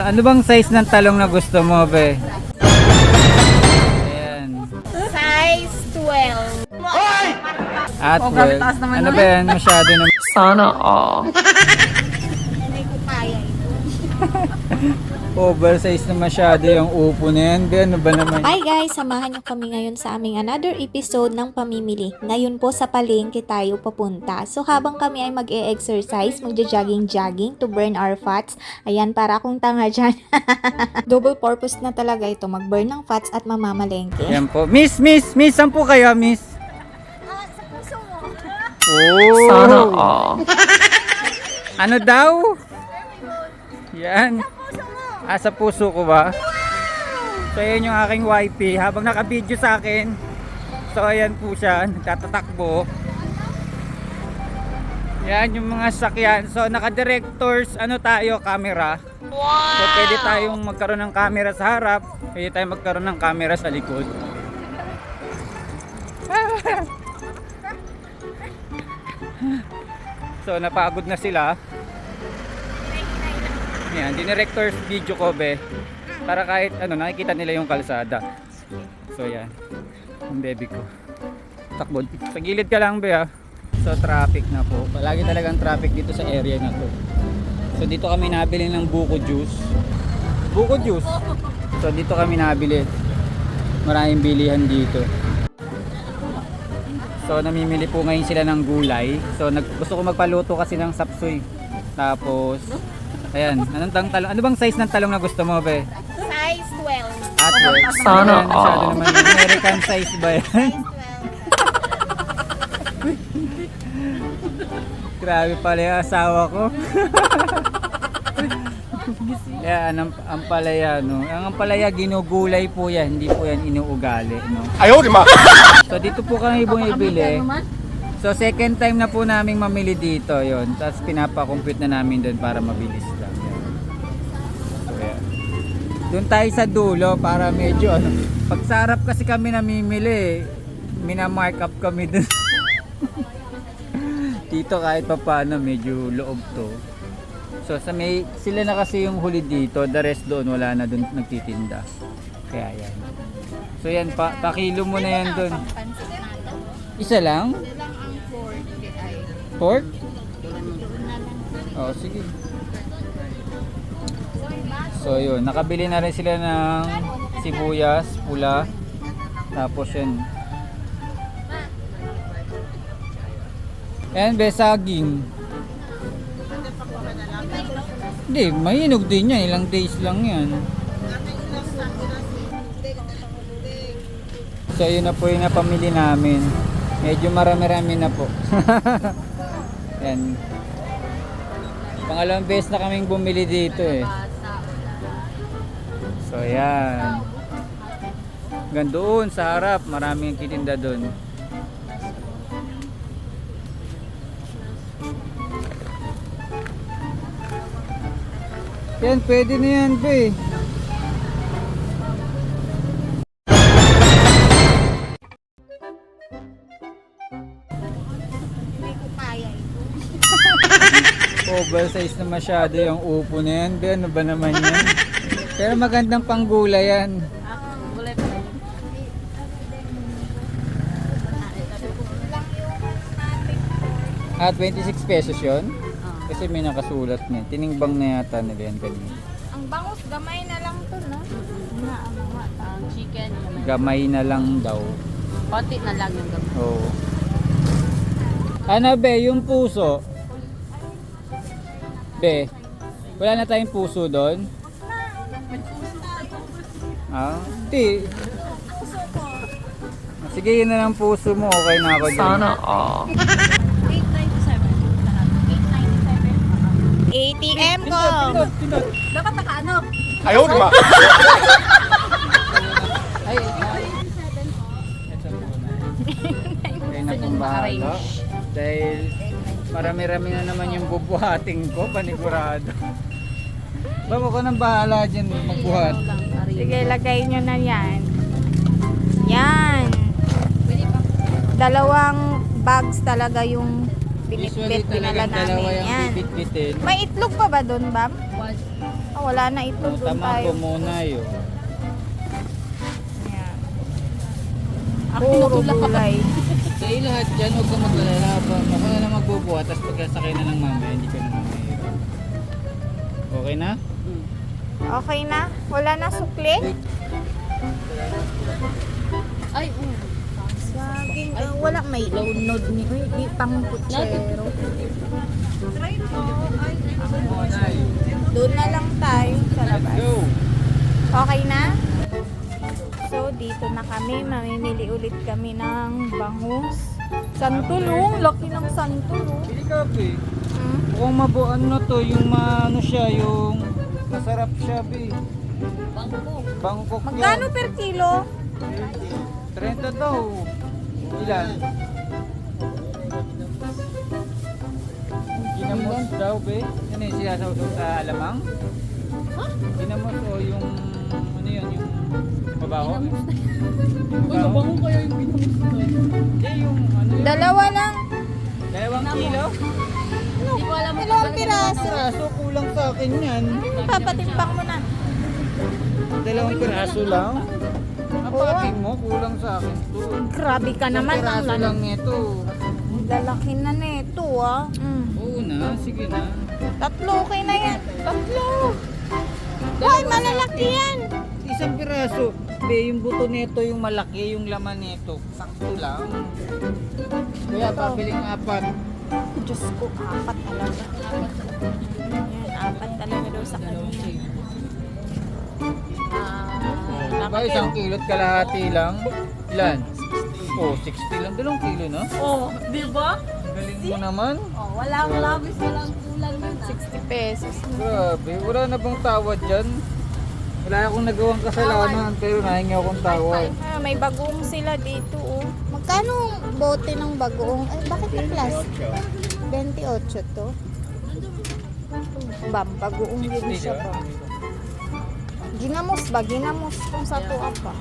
Ano bang size ng talong na gusto mo, be? Ayan. Size 12. At Oh, well, grabe, taas naman ano ba yan? Masyado na Sana all. Hindi ko kaya ito. oversize na masyado yung upo na yan. Be, ano ba naman? Hi guys! Samahan niyo kami ngayon sa aming another episode ng pamimili. Ngayon po sa palengke tayo papunta. So habang kami ay mag-e-exercise, magja-jogging-jogging to burn our fats. Ayan, para akong tanga dyan. Double purpose na talaga ito, mag-burn ng fats at mamamalengke. Yan po. Miss, miss, miss, saan po kayo, miss? Ah, sa puso mo. Oh! Sana all. Ano daw? Yan. Ah, sa puso ko ba? So, yan yung aking wifey. Habang nakabidyo sa akin. So, ayan po siya. Nagtatatakbo. Yan yung mga sakyan. So, naka-directors, ano tayo, camera. So, pwede tayong magkaroon ng camera sa harap. Pwede tayong magkaroon ng camera sa likod. So, napagod na sila. Yan, director's video ko be. Para kahit ano, nakikita nila yung kalsada. So yan. Yung baby ko. Takbo. Sa gilid ka lang be ha. So traffic na po. Palagi talagang traffic dito sa area na to. So dito kami nabili ng buko juice. Buko juice. So dito kami nabili. Maraming bilihan dito. So namimili po ngayon sila ng gulay. So nag, gusto ko magpaluto kasi ng sapsoy. Tapos Ayan, anong tang talong? Ano bang size ng talong na gusto mo, be? Size 12. At work. Sana Ayan, masyado all. naman yun. American size ba yan? Size 12. Grabe pala yung asawa ko. Yan, ang, ang palaya, no? Ang palaya, ginugulay po yan. Hindi po yan inuugali, no? Ayaw, di ma. So, dito po kami bumibili. So, second time na po namin mamili dito, yon. Tapos, pinapakompute na namin doon para mabilis lang. Yan. So, yan. Doon tayo sa dulo para medyo ano. Pag sa harap kasi kami namimili, mina-mark up kami doon. dito kahit pa paano medyo loob to. So sa may sila na kasi yung huli dito, the rest doon wala na doon nagtitinda. Kaya yan. So yan pa, pakilo mo na yan doon. Isa lang? Pork? Oh, sige. So yun, nakabili na rin sila ng sibuyas, pula. Tapos yun. Yan, be, saging. Hindi, mainog din yan. Ilang days lang yan. So yun na po yung napamili namin. Medyo marami-rami na po. yan. Pangalawang beses na kaming bumili dito eh. So yan. Hanggang sa harap, maraming kitinda doon. Yan, pwede na yan, be. Oversize na masyado yung upo na yan. Be, ano ba naman yan? Pero magandang panggulay yan. Ah, 26 pesos yon Kasi may nakasulat niya. Tinimbang na yata nila yan kanina. Ang bangus, gamay na lang to, no? Na, ang chicken. Gamay na lang daw. Konti na lang yung gamot. Oo. Ano be, yung puso? Be, wala na tayong puso doon? Ah, di. Sige, yun na lang puso mo. Okay na ako dyan. Sana all. 897. ATM ko. Dapat nakaano? Ayaw, di ma. Ay, ay. Ito muna. Kayo na pong bahala. Dahil marami-rami na naman yung bubuhating ko, panigurado. Baba ko nang bahala dyan magbuhat. Sige, lagay nyo na yan. Yan. Dalawang bags talaga yung binitbit dalawa namin. Yan. bibit-bitin. May itlog pa ba doon, Bam? Oh, wala na ito. Doon Tama tayo. ko muna yun. Ayan. Puro gulay. Sa lahat dyan, huwag ka mag-alala. Pa- Ako na lang magbubuhat, tapos pagkasakay na ng mamaya, hindi ka na mamaya. Okay na? Okay na? Wala na sukli? Ay, um. Saging. ah, wala may lunod ni. Uy, di pang kutsero. Doon na lang tayo sa labas. Okay na? So, dito na kami. Mamimili ulit kami ng bangus. Santulong. Laki ng santulong. Pili ka, be. Hmm? Mukhang mabuan na to, yung ano siya, yung masarap siya, be. Bangko. Bangkok Magkano per kilo? 30 daw. Ilan? Ginamos daw, be. Ano yung sinasawsaw sa alamang? Ha? Ginamos o yung, ano yun, yung mabaho? Yung mabaho? kaya yung ginamos na yung ano yun? Dalawa lang. Dalawang kilo? Hindi ko alam Dalawang piraso. Piraso, kulang sa akin yan. Hmm, papatimpang mo na. Dalawang piraso lang? Apating mo, kulang sa akin to. Grabe ka naman. Ang Piraso lang nito. lalaki na nito ah. Mm. Oo na, sige na. Tatlo okay na yan. Tatlo. Hoy, malalaki yan. Isang piraso. Be, yung buto nito, yung malaki, yung laman nito. Sakto lang. Kuya, pabiling apat. Diyos ko, apat talaga. Yan, apat talaga daw sa kanya. Ah, Diba, isang kilot kalahati lang. Ilan? Oh, 60 lang. Dalawang kilo na. Oh, di ba? Galing mo naman. Oh, walang labis, walang kulang yun ah. 60 pesos. Grabe, wala na bang tawad dyan? Wala akong nagawang kasalanan, pero nahingi akong tawad. Ah, may bagoong sila dito oh. Magkano ang bote ng bagoong? Ay, bakit na plus? 28 to. Bam, bagoong yun 60, siya ba? Ginamos ba? Ginamos kung sa tuwa pa.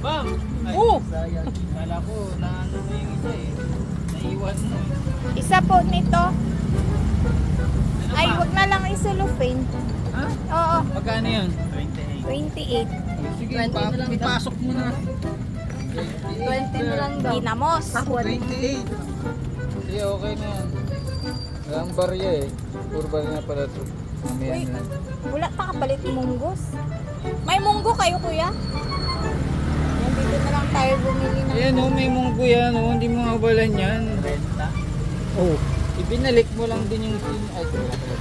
Bam! Ay, Oh! Kala ko, naano mo yung isa eh. Naiwan mo eh. Isa po nito. Ay, wag na lang isulufin. Ha? Oo, Magkano yun? 28. Sige, 20 pa, na lang ipasok mo na. 20 na lang daw. Ginamos. 28. Sige, okay na yan. Walang barya eh. Puro barya na pala ito. Na. Wala pa kapalit munggos. May munggo kayo, kuya? Yan, dito na lang tayo bumili ng Ayan oh, may munggo yan oh. Hindi mo mabalan yan. Renta? Oh. Ibinalik mo lang din yung sin... Ay, wala pala.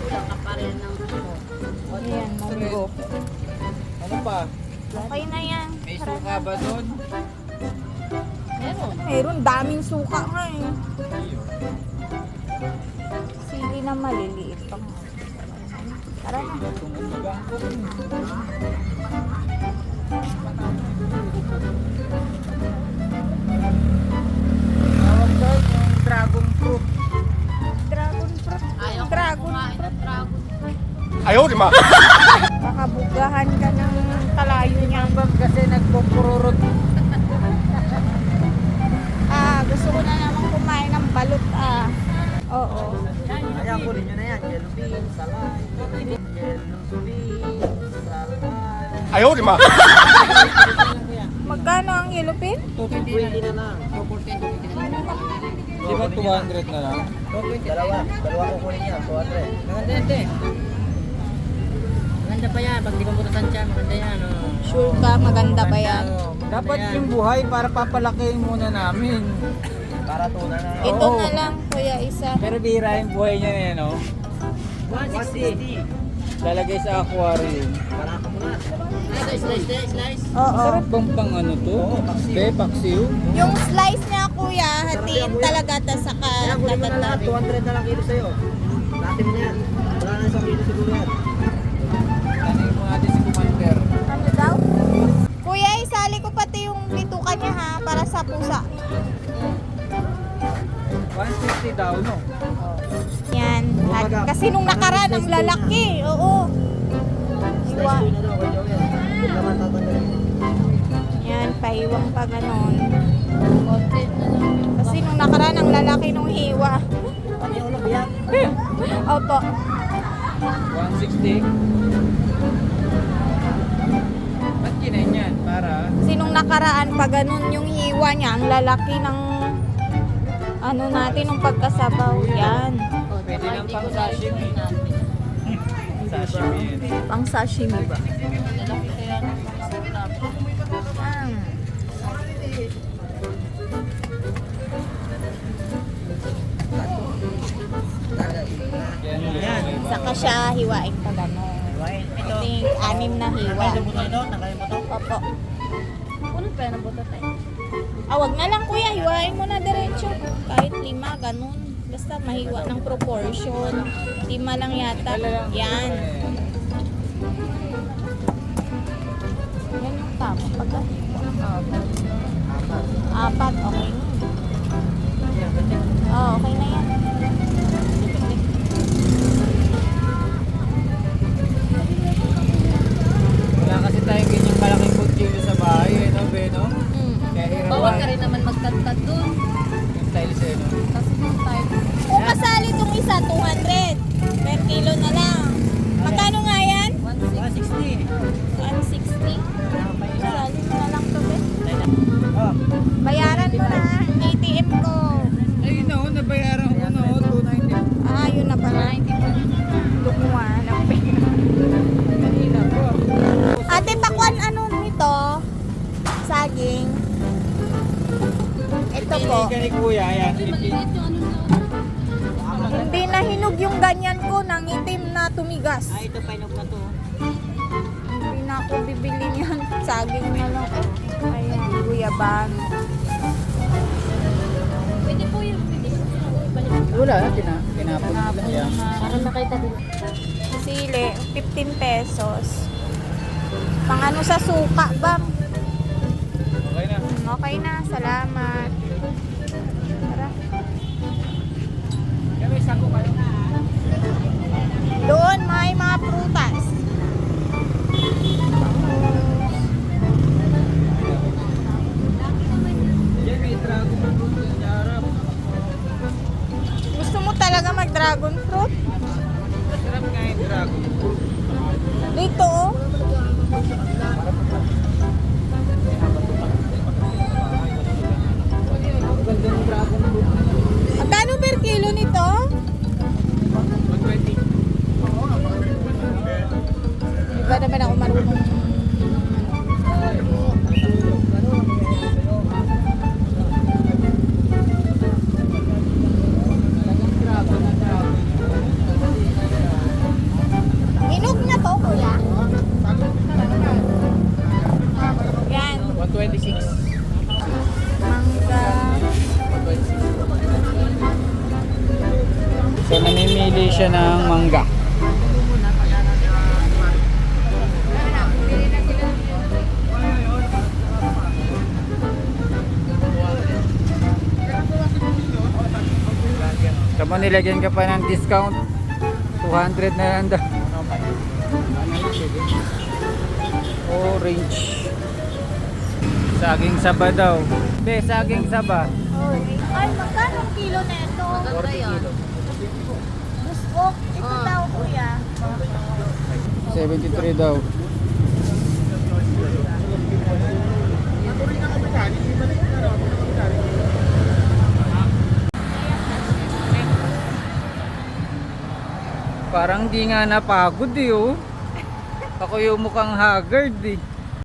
Kulang ka pa rin ng ano. Ayan, munggo. Ano pa? Okay na yan. May suka ba doon? Meron. Meron, daming suka nga eh. Sili na maliliit pang. Tara na. Itong umagang Baka bugahan ka ng kalayo niya. Bang kasi nagpupururot. Ah, gusto ko na naman kumain ng balot ah. Oo. Kaya kunin nyo na yan. Yellow bean, salay. Yellow bean, salay. Magkano ang yellow pin? 20 na lang. Di ba 200 na lang? Dalawa. Dalawa ko kunin yan. 200. Maganda yan, te. Maganda pa yan. Pag di mo punasan siya, maganda yan. Oh. Sure ka, maganda ba yan? Dapat yung buhay para papalakihin muna namin. Para tuna na. Ito Oo. na lang, kuya, isa. Pero bira yung buhay niya na yan, oh. 160. Lalagay sa aquarium. Para ako muna. Slice, slice, slice, slice. Oo. Sarap bang pang ano to? Be, paksiw? Yung slice niya, kuya, hatiin talaga ta sa Kaya kunin mo na lahat. katatata. 200 na lang kilo sa'yo. Dati mo na yan. Wala na isang kilo siguro yan. Niya ha, para sa pusa. 150 daw, no? Yan. At, kasi nung nakaraan, ang lalaki. Oo. Iwa. Yan, paiwang pa ganon. Kasi nung nakaraan, ang lalaki nung hiwa. Opo. 160. Para? Sinong nakaraan pa ganun yung hiwa niya, ang lalaki ng ano natin, ng pagkasabaw. Yan. Pwede ng pang sashimi. Sashimi. Pang sashimi ba? Yan. Yan. Saka siya hiwain pa. Right. I Ito. think anim na hiwa. Nakaya mo ito. Opo. Punod pa ng buto tayo. Ah, wag na lang kuya, hiwain mo na diretso. Kahit lima, ganun. Basta mahiwa ng proportion. Lima lang yata. Yan. Yan yung tama. Pagkahiwa. Apat, okay na. Oh, okay na yan. Nabayaran ko na, oh, 290. Ah, yun na pala. Lumuha ng pera. Kanina po. Ate, pakwan ano nito? Saging. Ito po. Pili ka ni kuya, yan. Hindi na hinog yung ganyan ko. Nangitim na tumigas. Ah, ito pa inog na to. Hindi na ako bibili niyan. Saging na lang. Ayan, guyaban. Wala, tina, tinapon lang yan. Para nakita din. Sili, 15 pesos. Pang ano sa suka, bam. Okay na. Hmm, Okay na, salamat. Tara. Kami, sako kayo na? Doon may mga prutas. Naman ako marunong Hinog na to, kuya. Yan, 126. mangga. 126. So, namimili siya ng mangga. Tama nilagyan ka pa ng discount. 200 na lang daw. Orange. Saging saba daw. Be, saging saba. Ay, magkano ang kilo nito? Maganda yan. Busbok. Ito daw, kuya. 73 daw. Parang di nga napagod eh oh. Ako yung mukhang haggard eh.